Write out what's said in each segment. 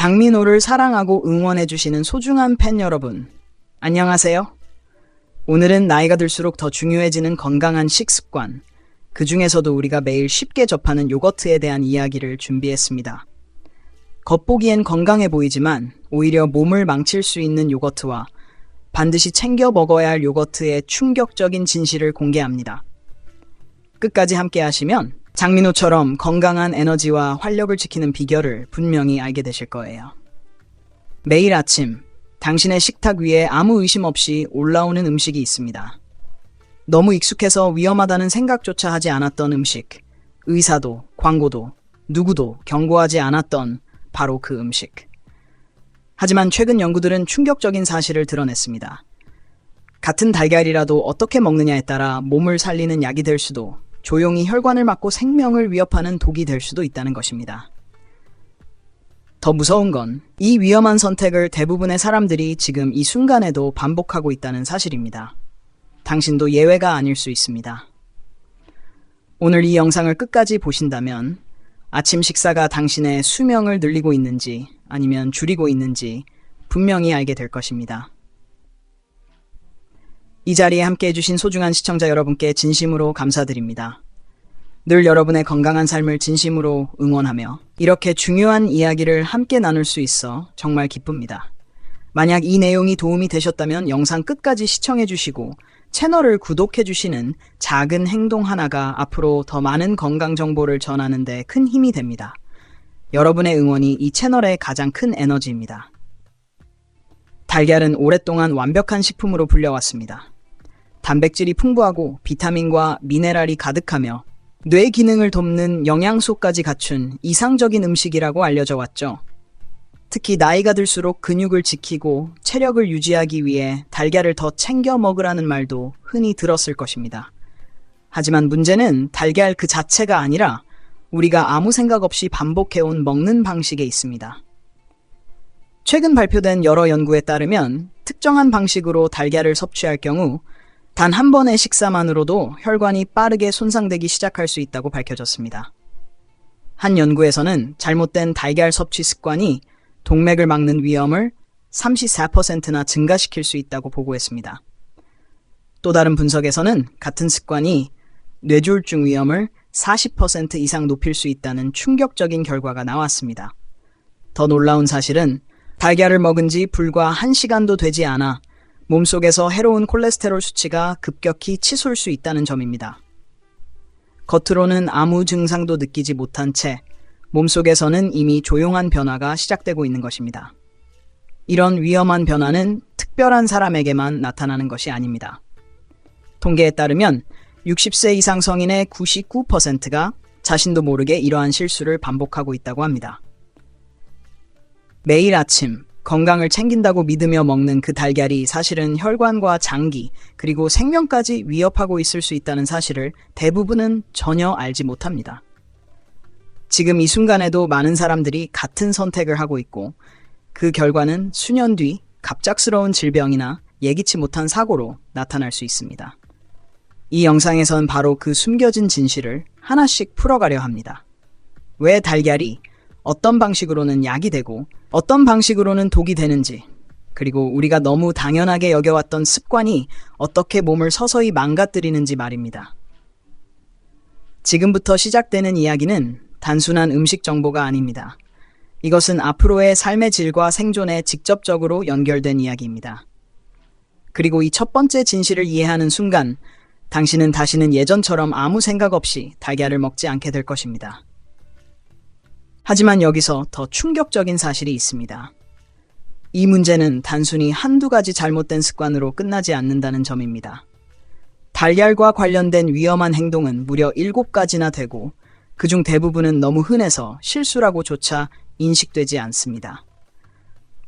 장민호를 사랑하고 응원해주시는 소중한 팬 여러분, 안녕하세요. 오늘은 나이가 들수록 더 중요해지는 건강한 식습관, 그 중에서도 우리가 매일 쉽게 접하는 요거트에 대한 이야기를 준비했습니다. 겉보기엔 건강해 보이지만 오히려 몸을 망칠 수 있는 요거트와 반드시 챙겨 먹어야 할 요거트의 충격적인 진실을 공개합니다. 끝까지 함께 하시면 장민호처럼 건강한 에너지와 활력을 지키는 비결을 분명히 알게 되실 거예요. 매일 아침 당신의 식탁 위에 아무 의심 없이 올라오는 음식이 있습니다. 너무 익숙해서 위험하다는 생각조차 하지 않았던 음식. 의사도, 광고도, 누구도 경고하지 않았던 바로 그 음식. 하지만 최근 연구들은 충격적인 사실을 드러냈습니다. 같은 달걀이라도 어떻게 먹느냐에 따라 몸을 살리는 약이 될 수도 조용히 혈관을 막고 생명을 위협하는 독이 될 수도 있다는 것입니다. 더 무서운 건 이 위험한 선택을 대부분의 사람들이 지금 이 순간에도 반복하고 있다는 사실입니다. 당신도 예외가 아닐 수 있습니다. 오늘 이 영상을 끝까지 보신다면 아침 식사가 당신의 수명을 늘리고 있는지 아니면 줄이고 있는지 분명히 알게 될 것입니다. 이 자리에 함께 해주신 소중한 시청자 여러분께 진심으로 감사드립니다. 늘 여러분의 건강한 삶을 진심으로 응원하며 이렇게 중요한 이야기를 함께 나눌 수 있어 정말 기쁩니다. 만약 이 내용이 도움이 되셨다면 영상 끝까지 시청해 주시고 채널을 구독해 주시는 작은 행동 하나가 앞으로 더 많은 건강 정보를 전하는 데 큰 힘이 됩니다. 여러분의 응원이 이 채널의 가장 큰 에너지입니다. 달걀은 오랫동안 완벽한 식품으로 불려왔습니다. 단백질이 풍부하고 비타민과 미네랄이 가득하며 뇌 기능을 돕는 영양소까지 갖춘 이상적인 음식이라고 알려져 왔죠. 특히 나이가 들수록 근육을 지키고 체력을 유지하기 위해 달걀을 더 챙겨 먹으라는 말도 흔히 들었을 것입니다. 하지만 문제는 달걀 그 자체가 아니라 우리가 아무 생각 없이 반복해온 먹는 방식에 있습니다. 최근 발표된 여러 연구에 따르면 특정한 방식으로 달걀을 섭취할 경우 단 한 번의 식사만으로도 혈관이 빠르게 손상되기 시작할 수 있다고 밝혀졌습니다. 한 연구에서는 잘못된 달걀 섭취 습관이 동맥을 막는 위험을 34%나 증가시킬 수 있다고 보고했습니다. 또 다른 분석에서는 같은 습관이 뇌졸중 위험을 40% 이상 높일 수 있다는 충격적인 결과가 나왔습니다. 더 놀라운 사실은 달걀을 먹은 지 불과 1시간도 되지 않아 몸속에서 해로운 콜레스테롤 수치가 급격히 치솟을 수 있다는 점입니다. 겉으로는 아무 증상도 느끼지 못한 채 몸속에서는 이미 조용한 변화가 시작되고 있는 것입니다. 이런 위험한 변화는 특별한 사람에게만 나타나는 것이 아닙니다. 통계에 따르면 60세 이상 성인의 99%가 자신도 모르게 이러한 실수를 반복하고 있다고 합니다. 매일 아침 건강을 챙긴다고 믿으며 먹는 그 달걀이 사실은 혈관과 장기, 그리고 생명까지 위협하고 있을 수 있다는 사실을 대부분은 전혀 알지 못합니다. 지금 이 순간에도 많은 사람들이 같은 선택을 하고 있고 그 결과는 수년 뒤 갑작스러운 질병이나 예기치 못한 사고로 나타날 수 있습니다. 이 영상에선 바로 그 숨겨진 진실을 하나씩 풀어가려 합니다. 왜 달걀이 어떤 방식으로는 약이 되고 어떤 방식으로는 독이 되는지, 그리고 우리가 너무 당연하게 여겨왔던 습관이 어떻게 몸을 서서히 망가뜨리는지 말입니다. 지금부터 시작되는 이야기는 단순한 음식 정보가 아닙니다. 이것은 앞으로의 삶의 질과 생존에 직접적으로 연결된 이야기입니다. 그리고 이 첫 번째 진실을 이해하는 순간 당신은 다시는 예전처럼 아무 생각 없이 달걀을 먹지 않게 될 것입니다. 하지만 여기서 더 충격적인 사실이 있습니다. 이 문제는 단순히 한두 가지 잘못된 습관으로 끝나지 않는다는 점입니다. 달걀과 관련된 위험한 행동은 무려 7가지나 되고 그중 대부분은 너무 흔해서 실수라고조차 인식되지 않습니다.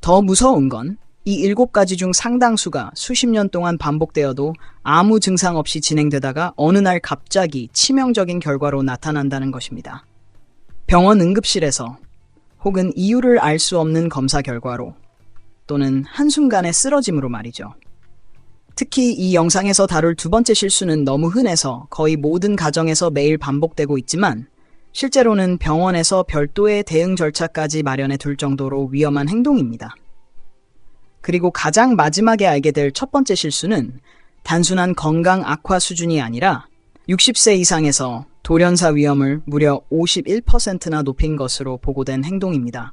더 무서운 건이 일곱 가지 중 상당수가 수십 년 동안 반복되어도 아무 증상 없이 진행되다가 어느 날 갑자기 치명적인 결과로 나타난다는 것입니다. 병원 응급실에서 혹은 이유를 알 수 없는 검사 결과로 또는 한순간의 쓰러짐으로 말이죠. 특히 이 영상에서 다룰 두 번째 실수는 너무 흔해서 거의 모든 가정에서 매일 반복되고 있지만 실제로는 병원에서 별도의 대응 절차까지 마련해 둘 정도로 위험한 행동입니다. 그리고 가장 마지막에 알게 될 첫 번째 실수는 단순한 건강 악화 수준이 아니라 60세 이상에서 돌연사 위험을 무려 51%나 높인 것으로 보고된 행동입니다.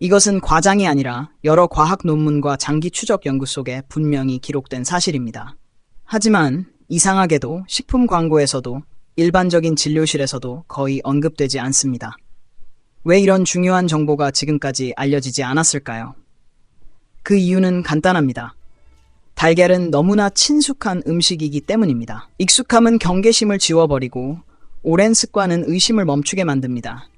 이것은 과장이 아니라 여러 과학 논문과 장기 추적 연구 속에 분명히 기록된 사실입니다. 하지만 이상하게도 식품 광고에서도 일반적인 진료실에서도 거의 언급되지 않습니다. 왜 이런 중요한 정보가 지금까지 알려지지 않았을까요? 그 이유는 간단합니다. 달걀은 너무나 친숙한 음식이기 때문입니다. 익숙함은 경계심을 지워버리고 오랜 습관은 의심을 멈추게 만듭니다.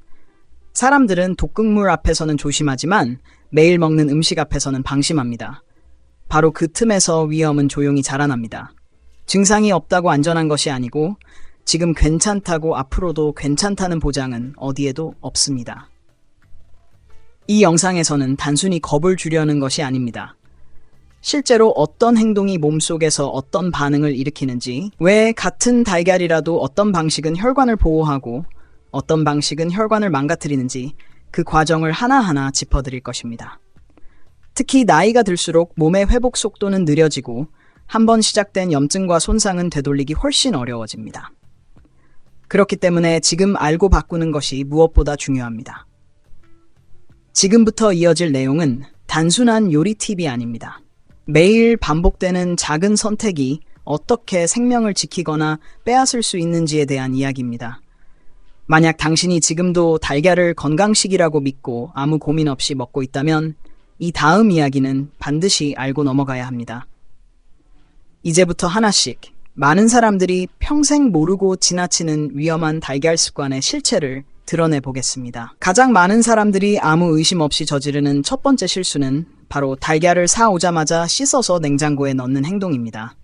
사람들은 독극물 앞에서는 조심하지만 매일 먹는 음식 앞에서는 방심합니다. 바로 그 틈에서 위험은 조용히 자라납니다. 증상이 없다고 안전한 것이 아니고 지금 괜찮다고 앞으로도 괜찮다는 보장은 어디에도 없습니다. 이 영상에서는 단순히 겁을 주려는 것이 아닙니다. 실제로 어떤 행동이 몸속에서 어떤 반응을 일으키는지, 왜 같은 달걀이라도 어떤 방식은 혈관을 보호하고 어떤 방식은 혈관을 망가뜨리는지 그 과정을 하나하나 짚어드릴 것입니다. 특히 나이가 들수록 몸의 회복 속도는 느려지고 한번 시작된 염증과 손상은 되돌리기 훨씬 어려워집니다. 그렇기 때문에 지금 알고 바꾸는 것이 무엇보다 중요합니다. 지금부터 이어질 내용은 단순한 요리 팁이 아닙니다. 매일 반복되는 작은 선택이 어떻게 생명을 지키거나 빼앗을 수 있는지에 대한 이야기입니다. 만약 당신이 지금도 달걀을 건강식이라고 믿고 아무 고민 없이 먹고 있다면 이 다음 이야기는 반드시 알고 넘어가야 합니다. 이제부터 하나씩 많은 사람들이 평생 모르고 지나치는 위험한 달걀 습관의 실체를 드러내 보겠습니다. 가장 많은 사람들이 아무 의심 없이 저지르는 첫 번째 실수는 바로 달걀을 사오자마자 씻어서 냉장고에 넣는 행동입니다.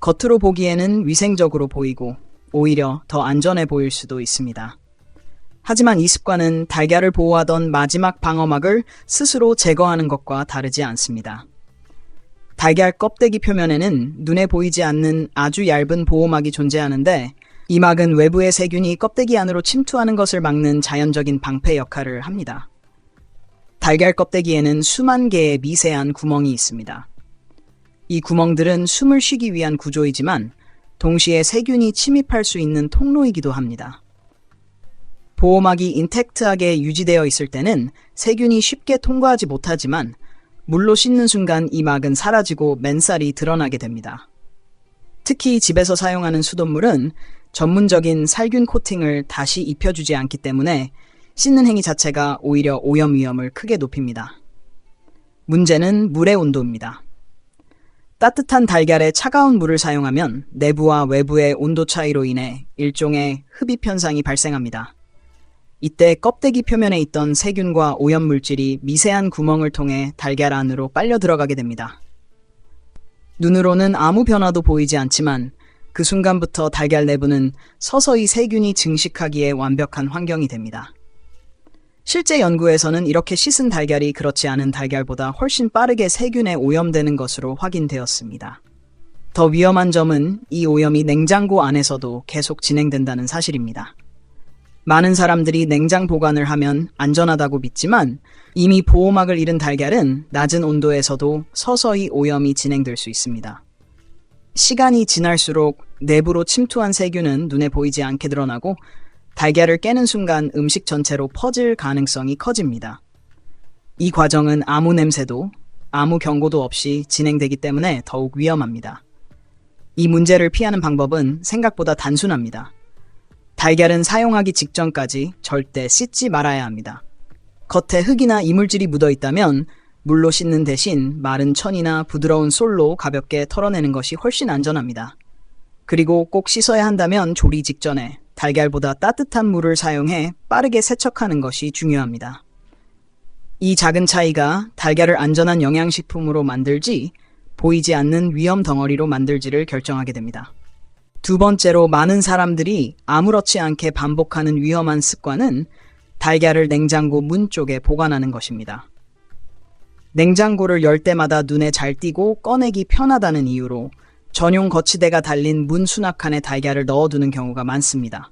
겉으로 보기에는 위생적으로 보이고 오히려 더 안전해 보일 수도 있습니다. 하지만 이 습관은 달걀을 보호하던 마지막 방어막을 스스로 제거하는 것과 다르지 않습니다. 달걀 껍데기 표면에는 눈에 보이지 않는 아주 얇은 보호막이 존재하는데 이 막은 외부의 세균이 껍데기 안으로 침투하는 것을 막는 자연적인 방패 역할을 합니다. 달걀 껍데기에는 수만 개의 미세한 구멍이 있습니다. 이 구멍들은 숨을 쉬기 위한 구조이지만 동시에 세균이 침입할 수 있는 통로이기도 합니다. 보호막이 인택트하게 유지되어 있을 때는 세균이 쉽게 통과하지 못하지만 물로 씻는 순간 이 막은 사라지고 맨살이 드러나게 됩니다. 특히 집에서 사용하는 수돗물은 전문적인 살균 코팅을 다시 입혀주지 않기 때문에 씻는 행위 자체가 오히려 오염 위험을 크게 높입니다. 문제는 물의 온도입니다. 따뜻한 달걀에 차가운 물을 사용하면 내부와 외부의 온도 차이로 인해 일종의 흡입 현상이 발생합니다. 이때 껍데기 표면에 있던 세균과 오염 물질이 미세한 구멍을 통해 달걀 안으로 빨려 들어가게 됩니다. 눈으로는 아무 변화도 보이지 않지만 그 순간부터 달걀 내부는 서서히 세균이 증식하기에 완벽한 환경이 됩니다. 실제 연구에서는 이렇게 씻은 달걀이 그렇지 않은 달걀보다 훨씬 빠르게 세균에 오염되는 것으로 확인되었습니다. 더 위험한 점은 이 오염이 냉장고 안에서도 계속 진행된다는 사실입니다. 많은 사람들이 냉장 보관을 하면 안전하다고 믿지만 이미 보호막을 잃은 달걀은 낮은 온도에서도 서서히 오염이 진행될 수 있습니다. 시간이 지날수록 내부로 침투한 세균은 눈에 보이지 않게 드러나고 달걀을 깨는 순간 음식 전체로 퍼질 가능성이 커집니다. 이 과정은 아무 냄새도 아무 경고도 없이 진행되기 때문에 더욱 위험합니다. 이 문제를 피하는 방법은 생각보다 단순합니다. 달걀은 사용하기 직전까지 절대 씻지 말아야 합니다. 겉에 흙이나 이물질이 묻어 있다면 물로 씻는 대신 마른 천이나 부드러운 솔로 가볍게 털어내는 것이 훨씬 안전합니다. 그리고 꼭 씻어야 한다면 조리 직전에 달걀보다 따뜻한 물을 사용해 빠르게 세척하는 것이 중요합니다. 이 작은 차이가 달걀을 안전한 영양식품으로 만들지 보이지 않는 위험 덩어리로 만들지를 결정하게 됩니다. 두 번째로 많은 사람들이 아무렇지 않게 반복하는 위험한 습관은 달걀을 냉장고 문 쪽에 보관하는 것입니다. 냉장고를 열 때마다 눈에 잘 띄고 꺼내기 편하다는 이유로 전용 거치대가 달린 문 수납칸에 달걀을 넣어두는 경우가 많습니다.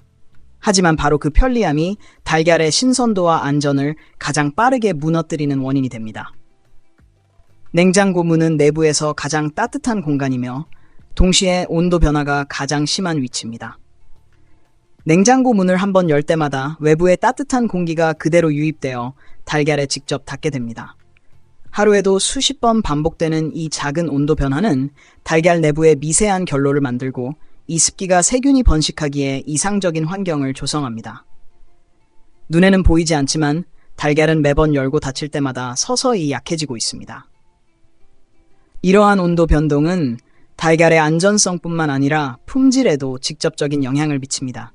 하지만 바로 그 편리함이 달걀의 신선도와 안전을 가장 빠르게 무너뜨리는 원인이 됩니다. 냉장고 문은 내부에서 가장 따뜻한 공간이며 동시에 온도 변화가 가장 심한 위치입니다. 냉장고 문을 한번 열 때마다 외부의 따뜻한 공기가 그대로 유입되어 달걀에 직접 닿게 됩니다. 하루에도 수십 번 반복되는 이 작은 온도 변화는 달걀 내부에 미세한 결로를 만들고 이 습기가 세균이 번식하기에 이상적인 환경을 조성합니다. 눈에는 보이지 않지만 달걀은 매번 열고 닫힐 때마다 서서히 약해지고 있습니다. 이러한 온도 변동은 달걀의 안전성뿐만 아니라 품질에도 직접적인 영향을 미칩니다.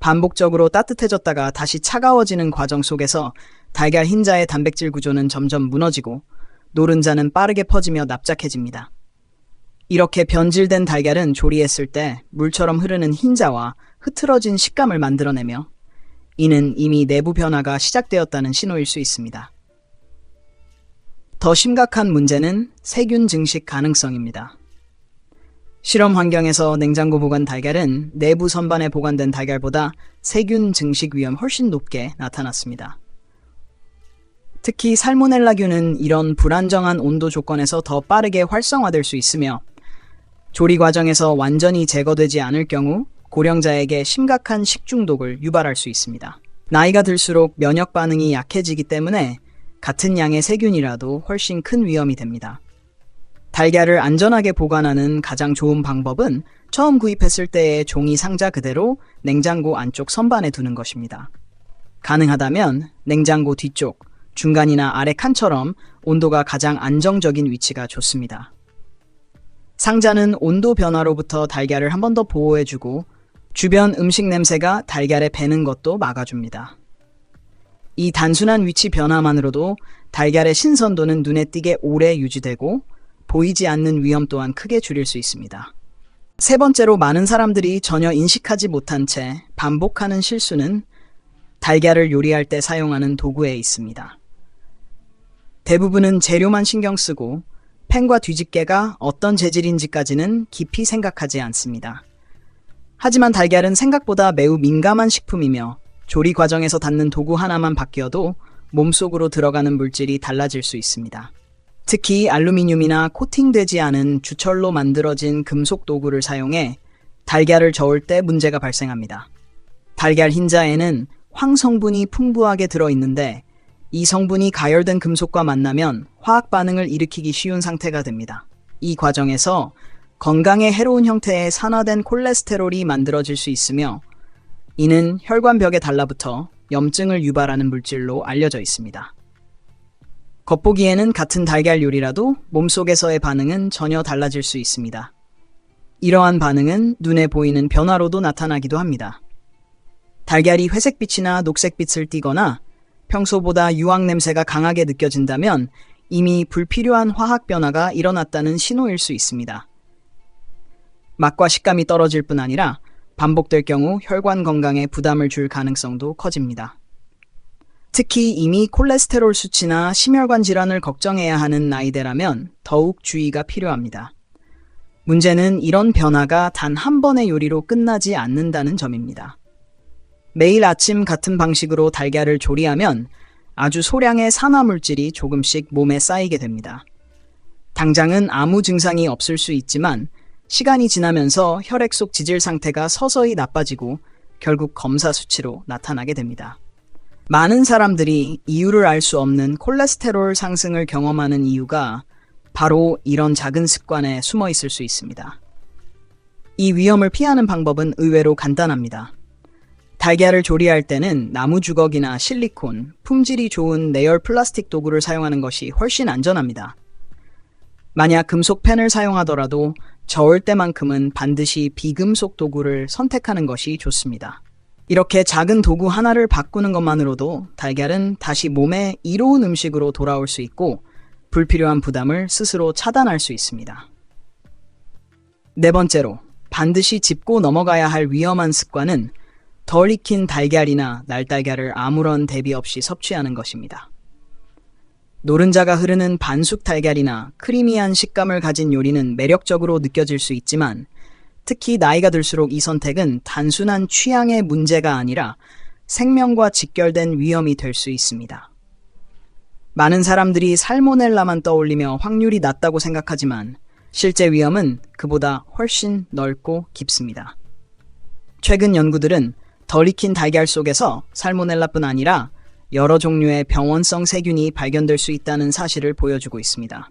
반복적으로 따뜻해졌다가 다시 차가워지는 과정 속에서 달걀 흰자의 단백질 구조는 점점 무너지고 노른자는 빠르게 퍼지며 납작해집니다. 이렇게 변질된 달걀은 조리했을 때 물처럼 흐르는 흰자와 흐트러진 식감을 만들어내며 이는 이미 내부 변화가 시작되었다는 신호일 수 있습니다. 더 심각한 문제는 세균 증식 가능성입니다. 실험 환경에서 냉장고 보관 달걀은 내부 선반에 보관된 달걀보다 세균 증식 위험 훨씬 높게 나타났습니다. 특히 살모넬라균은 이런 불안정한 온도 조건에서 더 빠르게 활성화될 수 있으며 조리 과정에서 완전히 제거되지 않을 경우 고령자에게 심각한 식중독을 유발할 수 있습니다. 나이가 들수록 면역 반응이 약해지기 때문에 같은 양의 세균이라도 훨씬 큰 위험이 됩니다. 달걀을 안전하게 보관하는 가장 좋은 방법은 처음 구입했을 때의 종이 상자 그대로 냉장고 안쪽 선반에 두는 것입니다. 가능하다면 냉장고 뒤쪽, 중간이나 아래 칸처럼 온도가 가장 안정적인 위치가 좋습니다. 상자는 온도 변화로부터 달걀을 한 번 더 보호해주고 주변 음식 냄새가 달걀에 배는 것도 막아줍니다. 이 단순한 위치 변화만으로도 달걀의 신선도는 눈에 띄게 오래 유지되고 보이지 않는 위험 또한 크게 줄일 수 있습니다. 세 번째로 많은 사람들이 전혀 인식하지 못한 채 반복하는 실수는 달걀을 요리할 때 사용하는 도구에 있습니다. 대부분은 재료만 신경 쓰고 팬과 뒤집개가 어떤 재질인지까지는 깊이 생각하지 않습니다. 하지만 달걀은 생각보다 매우 민감한 식품이며 조리 과정에서 닿는 도구 하나만 바뀌어도 몸속으로 들어가는 물질이 달라질 수 있습니다. 특히 알루미늄이나 코팅되지 않은 주철로 만들어진 금속 도구를 사용해 달걀을 저을 때 문제가 발생합니다. 달걀 흰자에는 황 성분이 풍부하게 들어있는데 이 성분이 가열된 금속과 만나면 화학 반응을 일으키기 쉬운 상태가 됩니다. 이 과정에서 건강에 해로운 형태의 산화된 콜레스테롤이 만들어질 수 있으며 이는 혈관벽에 달라붙어 염증을 유발하는 물질로 알려져 있습니다. 겉보기에는 같은 달걀 요리라도 몸속에서의 반응은 전혀 달라질 수 있습니다. 이러한 반응은 눈에 보이는 변화로도 나타나기도 합니다. 달걀이 회색빛이나 녹색빛을 띠거나 평소보다 유황 냄새가 강하게 느껴진다면 이미 불필요한 화학 변화가 일어났다는 신호일 수 있습니다. 맛과 식감이 떨어질 뿐 아니라 반복될 경우 혈관 건강에 부담을 줄 가능성도 커집니다. 특히 이미 콜레스테롤 수치나 심혈관 질환을 걱정해야 하는 나이대라면 더욱 주의가 필요합니다. 문제는 이런 변화가 단 한 번의 요리로 끝나지 않는다는 점입니다. 매일 아침 같은 방식으로 달걀을 조리하면 아주 소량의 산화 물질이 조금씩 몸에 쌓이게 됩니다. 당장은 아무 증상이 없을 수 있지만 시간이 지나면서 혈액 속 지질 상태가 서서히 나빠지고 결국 검사 수치로 나타나게 됩니다. 많은 사람들이 이유를 알 수 없는 콜레스테롤 상승을 경험하는 이유가 바로 이런 작은 습관에 숨어 있을 수 있습니다. 이 위험을 피하는 방법은 의외로 간단합니다. 달걀을 조리할 때는 나무 주걱이나 실리콘, 품질이 좋은 내열 플라스틱 도구를 사용하는 것이 훨씬 안전합니다. 만약 금속 팬을 사용하더라도 저을 때만큼은 반드시 비금속 도구를 선택하는 것이 좋습니다. 이렇게 작은 도구 하나를 바꾸는 것만으로도 달걀은 다시 몸에 이로운 음식으로 돌아올 수 있고 불필요한 부담을 스스로 차단할 수 있습니다. 네 번째로 반드시 짚고 넘어가야 할 위험한 습관은 덜 익힌 달걀이나 날달걀을 아무런 대비 없이 섭취하는 것입니다. 노른자가 흐르는 반숙 달걀이나 크리미한 식감을 가진 요리는 매력적으로 느껴질 수 있지만 특히 나이가 들수록 이 선택은 단순한 취향의 문제가 아니라 생명과 직결된 위험이 될 수 있습니다. 많은 사람들이 살모넬라만 떠올리며 확률이 낮다고 생각하지만 실제 위험은 그보다 훨씬 넓고 깊습니다. 최근 연구들은 덜 익힌 달걀 속에서 살모넬라뿐 아니라 여러 종류의 병원성 세균이 발견될 수 있다는 사실을 보여주고 있습니다.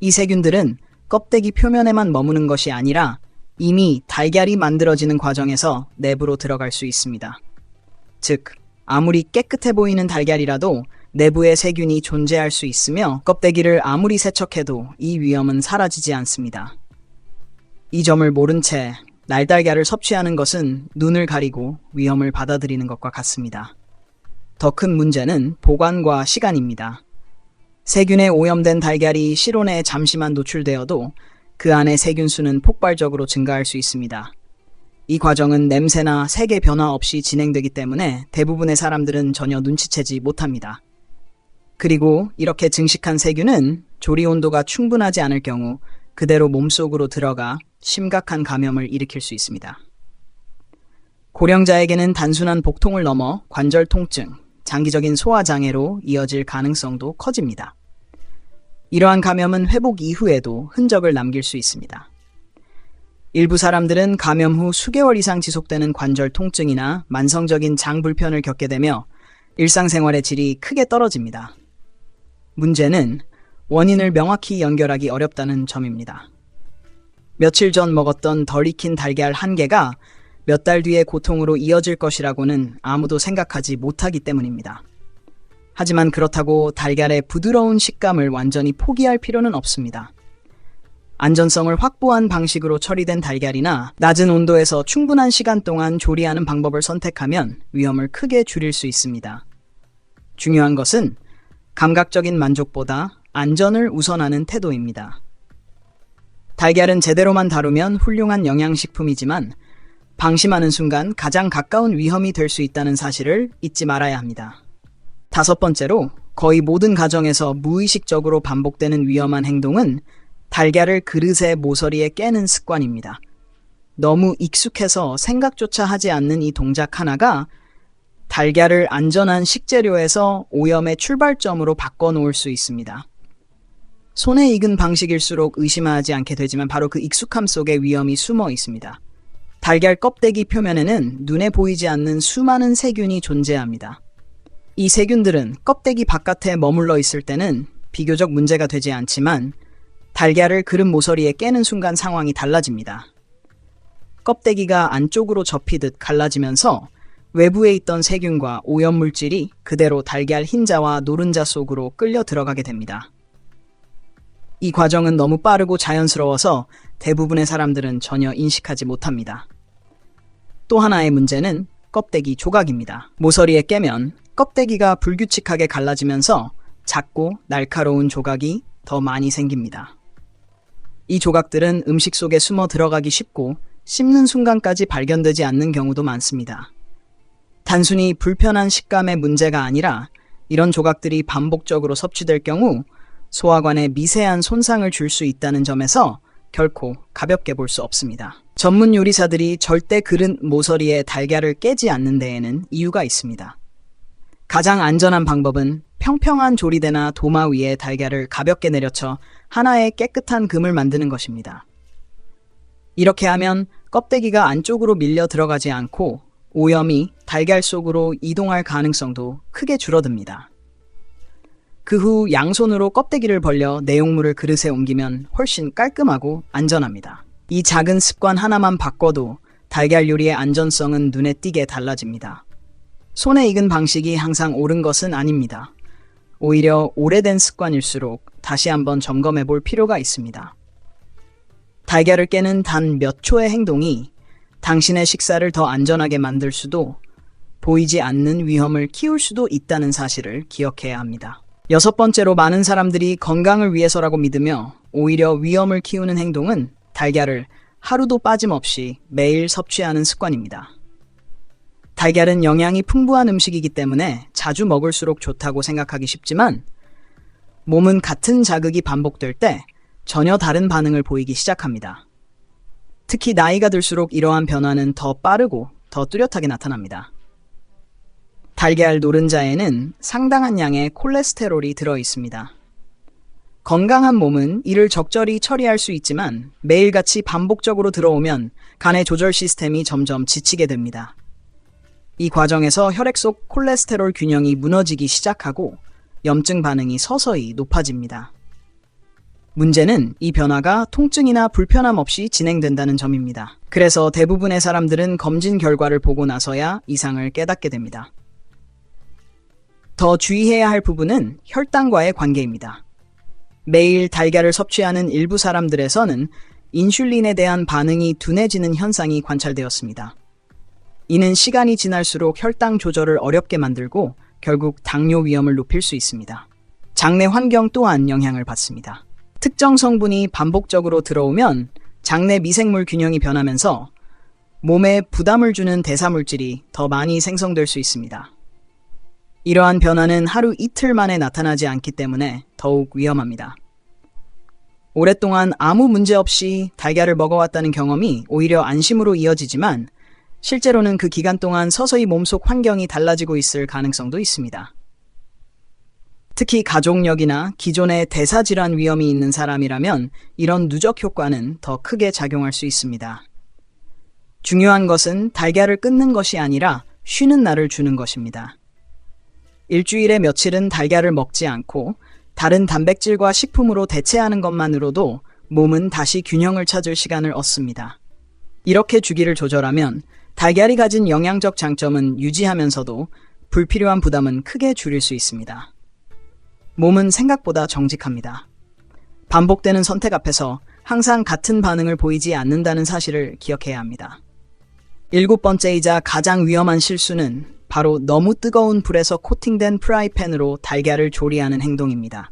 이 세균들은 껍데기 표면에만 머무는 것이 아니라 이미 달걀이 만들어지는 과정에서 내부로 들어갈 수 있습니다. 즉, 아무리 깨끗해 보이는 달걀이라도 내부에 세균이 존재할 수 있으며 껍데기를 아무리 세척해도 이 위험은 사라지지 않습니다. 이 점을 모른 채 날달걀을 섭취하는 것은 눈을 가리고 위험을 받아들이는 것과 같습니다. 더 큰 문제는 보관과 시간입니다. 세균에 오염된 달걀이 실온에 잠시만 노출되어도 그 안의 세균 수는 폭발적으로 증가할 수 있습니다. 이 과정은 냄새나 색의 변화 없이 진행되기 때문에 대부분의 사람들은 전혀 눈치채지 못합니다. 그리고 이렇게 증식한 세균은 조리 온도가 충분하지 않을 경우 그대로 몸속으로 들어가 심각한 감염을 일으킬 수 있습니다. 고령자에게는 단순한 복통을 넘어 관절 통증, 장기적인 소화장애로 이어질 가능성도 커집니다. 이러한 감염은 회복 이후에도 흔적을 남길 수 있습니다. 일부 사람들은 감염 후 수개월 이상 지속되는 관절 통증이나 만성적인 장 불편을 겪게 되며 일상생활의 질이 크게 떨어집니다. 문제는 원인을 명확히 연결하기 어렵다는 점입니다. 며칠 전 먹었던 덜 익힌 달걀 한 개가 몇 달 뒤에 고통으로 이어질 것이라고는 아무도 생각하지 못하기 때문입니다. 하지만 그렇다고 달걀의 부드러운 식감을 완전히 포기할 필요는 없습니다. 안전성을 확보한 방식으로 처리된 달걀이나 낮은 온도에서 충분한 시간 동안 조리하는 방법을 선택하면 위험을 크게 줄일 수 있습니다. 중요한 것은 감각적인 만족보다 안전을 우선하는 태도입니다. 달걀은 제대로만 다루면 훌륭한 영양식품이지만 방심하는 순간 가장 가까운 위험이 될 수 있다는 사실을 잊지 말아야 합니다. 다섯 번째로 거의 모든 가정에서 무의식적으로 반복되는 위험한 행동은 달걀을 그릇의 모서리에 깨는 습관입니다. 너무 익숙해서 생각조차 하지 않는 이 동작 하나가 달걀을 안전한 식재료에서 오염의 출발점으로 바꿔놓을 수 있습니다. 손에 익은 방식일수록 의심하지 않게 되지만 바로 그 익숙함 속에 위험이 숨어 있습니다. 달걀 껍데기 표면에는 눈에 보이지 않는 수많은 세균이 존재합니다. 이 세균들은 껍데기 바깥에 머물러 있을 때는 비교적 문제가 되지 않지만 달걀을 그릇 모서리에 깨는 순간 상황이 달라집니다. 껍데기가 안쪽으로 접히듯 갈라지면서 외부에 있던 세균과 오염물질이 그대로 달걀 흰자와 노른자 속으로 끌려 들어가게 됩니다. 이 과정은 너무 빠르고 자연스러워서 대부분의 사람들은 전혀 인식하지 못합니다. 또 하나의 문제는 껍데기 조각입니다. 모서리에 깨면 껍데기가 불규칙하게 갈라지면서 작고 날카로운 조각이 더 많이 생깁니다. 이 조각들은 음식 속에 숨어 들어가기 쉽고 씹는 순간까지 발견되지 않는 경우도 많습니다. 단순히 불편한 식감의 문제가 아니라 이런 조각들이 반복적으로 섭취될 경우 소화관에 미세한 손상을 줄 수 있다는 점에서 결코 가볍게 볼 수 없습니다. 전문 요리사들이 절대 그릇 모서리에 달걀을 깨지 않는 데에는 이유가 있습니다. 가장 안전한 방법은 평평한 조리대나 도마 위에 달걀을 가볍게 내려쳐 하나의 깨끗한 금을 만드는 것입니다. 이렇게 하면 껍데기가 안쪽으로 밀려 들어가지 않고 오염이 달걀 속으로 이동할 가능성도 크게 줄어듭니다. 그 후 양손으로 껍데기를 벌려 내용물을 그릇에 옮기면 훨씬 깔끔하고 안전합니다. 이 작은 습관 하나만 바꿔도 달걀 요리의 안전성은 눈에 띄게 달라집니다. 손에 익은 방식이 항상 옳은 것은 아닙니다. 오히려 오래된 습관일수록 다시 한번 점검해 볼 필요가 있습니다. 달걀을 깨는 단 몇 초의 행동이 당신의 식사를 더 안전하게 만들 수도 보이지 않는 위험을 키울 수도 있다는 사실을 기억해야 합니다. 여섯 번째로 많은 사람들이 건강을 위해서라고 믿으며 오히려 위험을 키우는 행동은 달걀을 하루도 빠짐없이 매일 섭취하는 습관입니다. 달걀은 영양이 풍부한 음식이기 때문에 자주 먹을수록 좋다고 생각하기 쉽지만 몸은 같은 자극이 반복될 때 전혀 다른 반응을 보이기 시작합니다. 특히 나이가 들수록 이러한 변화는 더 빠르고 더 뚜렷하게 나타납니다. 달걀 노른자에는 상당한 양의 콜레스테롤이 들어 있습니다. 건강한 몸은 이를 적절히 처리할 수 있지만 매일같이 반복적으로 들어오면 간의 조절 시스템이 점점 지치게 됩니다. 이 과정에서 혈액 속 콜레스테롤 균형이 무너지기 시작하고 염증 반응이 서서히 높아집니다. 문제는 이 변화가 통증이나 불편함 없이 진행된다는 점입니다. 그래서 대부분의 사람들은 검진 결과를 보고 나서야 이상을 깨닫게 됩니다. 더 주의해야 할 부분은 혈당과의 관계입니다. 매일 달걀을 섭취하는 일부 사람들에서는 인슐린에 대한 반응이 둔해지는 현상이 관찰되었습니다. 이는 시간이 지날수록 혈당 조절을 어렵게 만들고 결국 당뇨 위험을 높일 수 있습니다. 장내 환경 또한 영향을 받습니다. 특정 성분이 반복적으로 들어오면 장내 미생물 균형이 변하면서 몸에 부담을 주는 대사물질이 더 많이 생성될 수 있습니다. 이러한 변화는 하루 이틀 만에 나타나지 않기 때문에 더욱 위험합니다. 오랫동안 아무 문제 없이 달걀을 먹어왔다는 경험이 오히려 안심으로 이어지지만 실제로는 그 기간 동안 서서히 몸속 환경이 달라지고 있을 가능성도 있습니다. 특히 가족력이나 기존의 대사질환 위험이 있는 사람이라면 이런 누적 효과는 더 크게 작용할 수 있습니다. 중요한 것은 달걀을 끊는 것이 아니라 쉬는 날을 주는 것입니다. 일주일에 며칠은 달걀을 먹지 않고 다른 단백질과 식품으로 대체하는 것만으로도 몸은 다시 균형을 찾을 시간을 얻습니다. 이렇게 주기를 조절하면 달걀이 가진 영양적 장점은 유지하면서도 불필요한 부담은 크게 줄일 수 있습니다. 몸은 생각보다 정직합니다. 반복되는 선택 앞에서 항상 같은 반응을 보이지 않는다는 사실을 기억해야 합니다. 일곱 번째이자 가장 위험한 실수는 바로 너무 뜨거운 불에서 코팅된 프라이팬으로 달걀을 조리하는 행동입니다.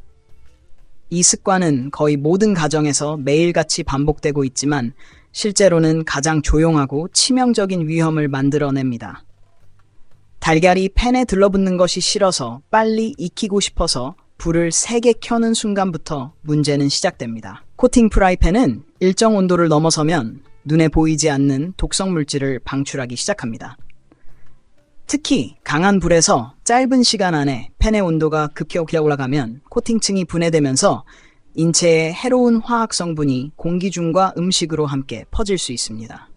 이 습관은 거의 모든 가정에서 매일같이 반복되고 있지만 실제로는 가장 조용하고 치명적인 위험을 만들어냅니다. 달걀이 팬에 들러붙는 것이 싫어서 빨리 익히고 싶어서 불을 세게 켜는 순간부터 문제는 시작됩니다. 코팅 프라이팬은 일정 온도를 넘어서면 눈에 보이지 않는 독성 물질을 방출하기 시작합니다. 특히 강한 불에서 짧은 시간 안에 팬의 온도가 급격히 올라가면 코팅층이 분해되면서 인체에 해로운 화학 성분이 공기 중과 음식으로 함께 퍼질 수 있습니다.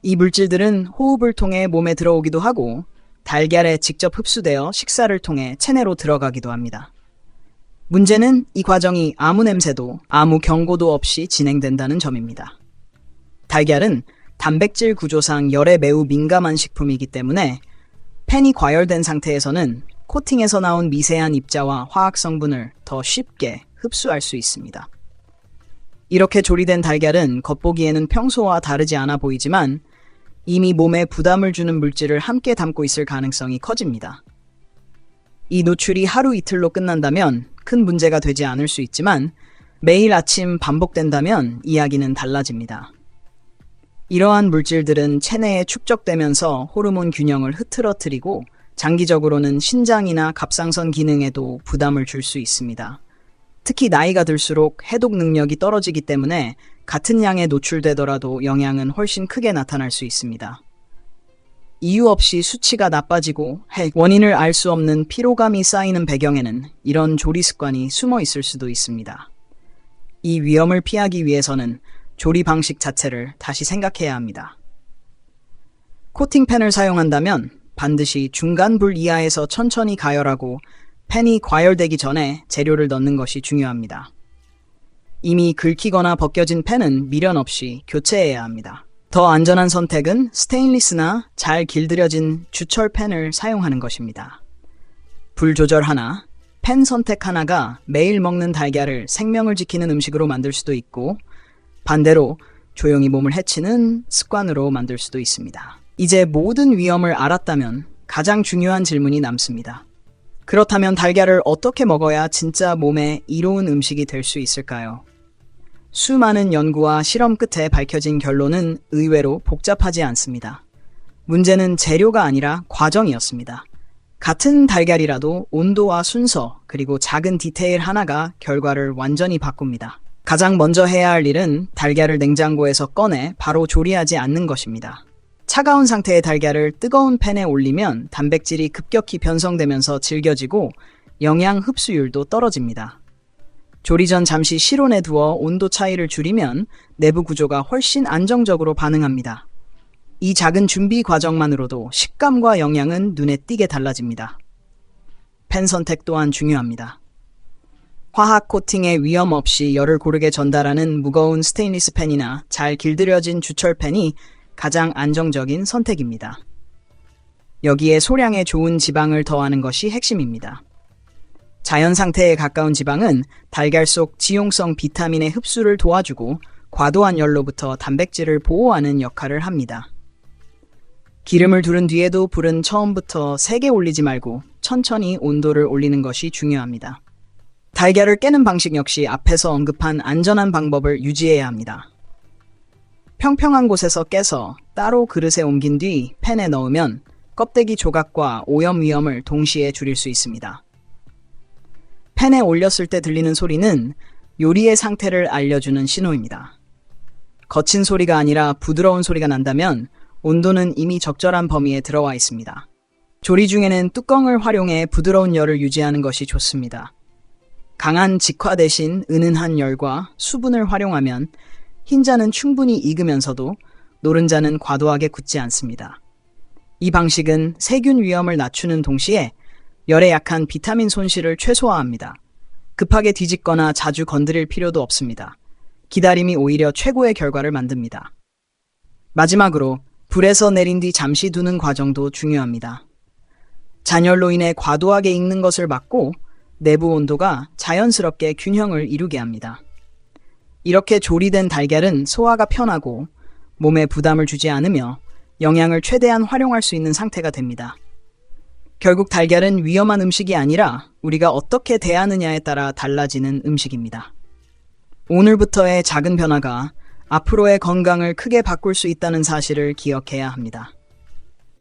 이 물질들은 호흡을 통해 몸에 들어오기도 하고 달걀에 직접 흡수되어 식사를 통해 체내로 들어가기도 합니다. 문제는 이 과정이 아무 냄새도 아무 경고도 없이 진행된다는 점입니다. 달걀은 단백질 구조상 열에 매우 민감한 식품이기 때문에 팬이 과열된 상태에서는 코팅에서 나온 미세한 입자와 화학 성분을 더 쉽게 흡수할 수 있습니다. 이렇게 조리된 달걀은 겉보기에는 평소와 다르지 않아 보이지만 이미 몸에 부담을 주는 물질을 함께 담고 있을 가능성이 커집니다. 이 노출이 하루 이틀로 끝난다면 큰 문제가 되지 않을 수 있지만 매일 아침 반복된다면 이야기는 달라집니다. 이러한 물질들은 체내에 축적되면서 호르몬 균형을 흐트러뜨리고 장기적으로는 신장이나 갑상선 기능에도 부담을 줄 수 있습니다. 특히 나이가 들수록 해독 능력이 떨어지기 때문에 같은 양에 노출되더라도 영향은 훨씬 크게 나타날 수 있습니다. 이유 없이 수치가 나빠지고 원인을 알 수 없는 피로감이 쌓이는 배경에는 이런 조리 습관이 숨어 있을 수도 있습니다. 이 위험을 피하기 위해서는 조리 방식 자체를 다시 생각해야 합니다. 코팅팬을 사용한다면 반드시 중간 불 이하에서 천천히 가열하고 팬이 과열되기 전에 재료를 넣는 것이 중요합니다. 이미 긁히거나 벗겨진 팬은 미련 없이 교체해야 합니다. 더 안전한 선택은 스테인리스나 잘 길들여진 주철 팬을 사용하는 것입니다. 불 조절 하나, 팬 선택 하나가 매일 먹는 달걀을 생명을 지키는 음식으로 만들 수도 있고 반대로 조용히 몸을 해치는 습관으로 만들 수도 있습니다. 이제 모든 위험을 알았다면 가장 중요한 질문이 남습니다. 그렇다면 달걀을 어떻게 먹어야 진짜 몸에 이로운 음식이 될 수 있을까요? 수많은 연구와 실험 끝에 밝혀진 결론은 의외로 복잡하지 않습니다. 문제는 재료가 아니라 과정이었습니다. 같은 달걀이라도 온도와 순서, 그리고 작은 디테일 하나가 결과를 완전히 바꿉니다. 가장 먼저 해야 할 일은 달걀을 냉장고에서 꺼내 바로 조리하지 않는 것입니다. 차가운 상태의 달걀을 뜨거운 팬에 올리면 단백질이 급격히 변성되면서 질겨지고 영양 흡수율도 떨어집니다. 조리 전 잠시 실온에 두어 온도 차이를 줄이면 내부 구조가 훨씬 안정적으로 반응합니다. 이 작은 준비 과정만으로도 식감과 영양은 눈에 띄게 달라집니다. 팬 선택 또한 중요합니다. 화학 코팅의 위험 없이 열을 고르게 전달하는 무거운 스테인리스 팬이나 잘 길들여진 주철 팬이 가장 안정적인 선택입니다. 여기에 소량의 좋은 지방을 더하는 것이 핵심입니다. 자연 상태에 가까운 지방은 달걀 속 지용성 비타민의 흡수를 도와주고 과도한 열로부터 단백질을 보호하는 역할을 합니다. 기름을 두른 뒤에도 불은 처음부터 세게 올리지 말고 천천히 온도를 올리는 것이 중요합니다. 달걀을 깨는 방식 역시 앞에서 언급한 안전한 방법을 유지해야 합니다. 평평한 곳에서 깨서 따로 그릇에 옮긴 뒤 팬에 넣으면 껍데기 조각과 오염 위험을 동시에 줄일 수 있습니다. 팬에 올렸을 때 들리는 소리는 요리의 상태를 알려주는 신호입니다. 거친 소리가 아니라 부드러운 소리가 난다면 온도는 이미 적절한 범위에 들어와 있습니다. 조리 중에는 뚜껑을 활용해 부드러운 열을 유지하는 것이 좋습니다. 강한 직화 대신 은은한 열과 수분을 활용하면 흰자는 충분히 익으면서도 노른자는 과도하게 굳지 않습니다. 이 방식은 세균 위험을 낮추는 동시에 열에 약한 비타민 손실을 최소화합니다. 급하게 뒤집거나 자주 건드릴 필요도 없습니다. 기다림이 오히려 최고의 결과를 만듭니다. 마지막으로 불에서 내린 뒤 잠시 두는 과정도 중요합니다. 잔열로 인해 과도하게 익는 것을 막고 내부 온도가 자연스럽게 균형을 이루게 합니다. 이렇게 조리된 달걀은 소화가 편하고 몸에 부담을 주지 않으며 영양을 최대한 활용할 수 있는 상태가 됩니다. 결국 달걀은 위험한 음식이 아니라 우리가 어떻게 대하느냐에 따라 달라지는 음식입니다. 오늘부터의 작은 변화가 앞으로의 건강을 크게 바꿀 수 있다는 사실을 기억해야 합니다.